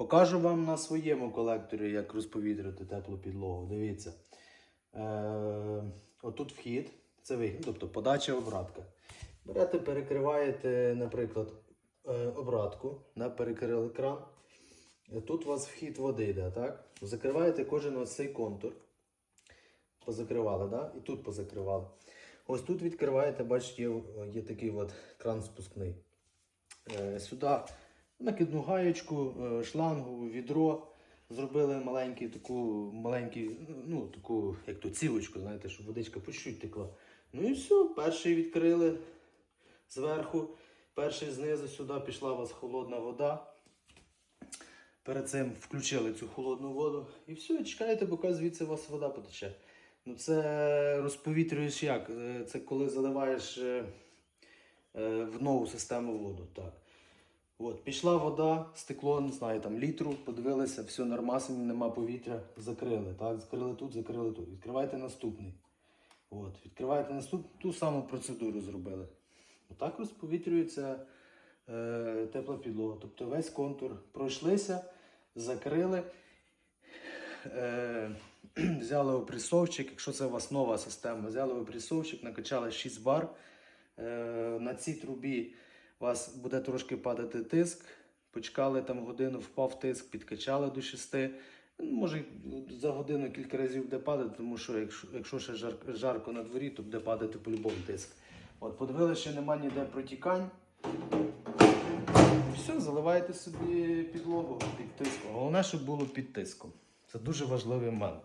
Покажу вам на своєму колекторі, як розповітрити теплу підлогу. Дивіться. Е, отут вхід, це вихід, тобто подача обратка. Берете, перекриваєте, наприклад, е, обратку, да, перекрили кран. Тут у вас вхід води йде, так? Закриваєте кожен ось цей контур. Позакривали, да? І тут позакривали. Ось тут відкриваєте, бачите, є, є такий от кран спускний. Е, сюди накидну гаєчку, е, шлангу, відро. Зробили маленький, таку, маленький, ну, таку, як то цілочку, знаєте, щоб водичка по чуть текла. Ну і все, перший відкрили зверху, перший знизу сюди пішла у вас холодна вода. Перед цим включили цю холодну воду і все, чекаєте, поки звідси у вас вода потече. Ну це розповітрюєш як? Е, Це коли заливаєш е, в нову систему воду. Так. От, пішла вода, стекло, не знаю, там літру, подивилися, все нормасно, нема повітря, закрили. Так, закрили тут, закрили тут. Відкривайте наступний. От, відкриваєте наступну, ту саму процедуру зробили. Отак розповітрюється е, тепла підлога. Тобто весь контур пройшлися, закрили. Е, взяли опресовчик, якщо це у вас нова система, взяли опресовчик, накачали 6 бар. Е, на цій трубі у вас буде трошки падати тиск. Почекали там годину, впав тиск, підкачали до 6. Ну, Може за годину кілька разів буде падати, тому що якщо, якщо ще жар, жарко на дворі, то буде падати по-любому тиск. От, подивилися, що немає ніде протікань. Все, заливаєте собі підлогу під тиском. Головне, щоб було під тиском. Це дуже важливий момент.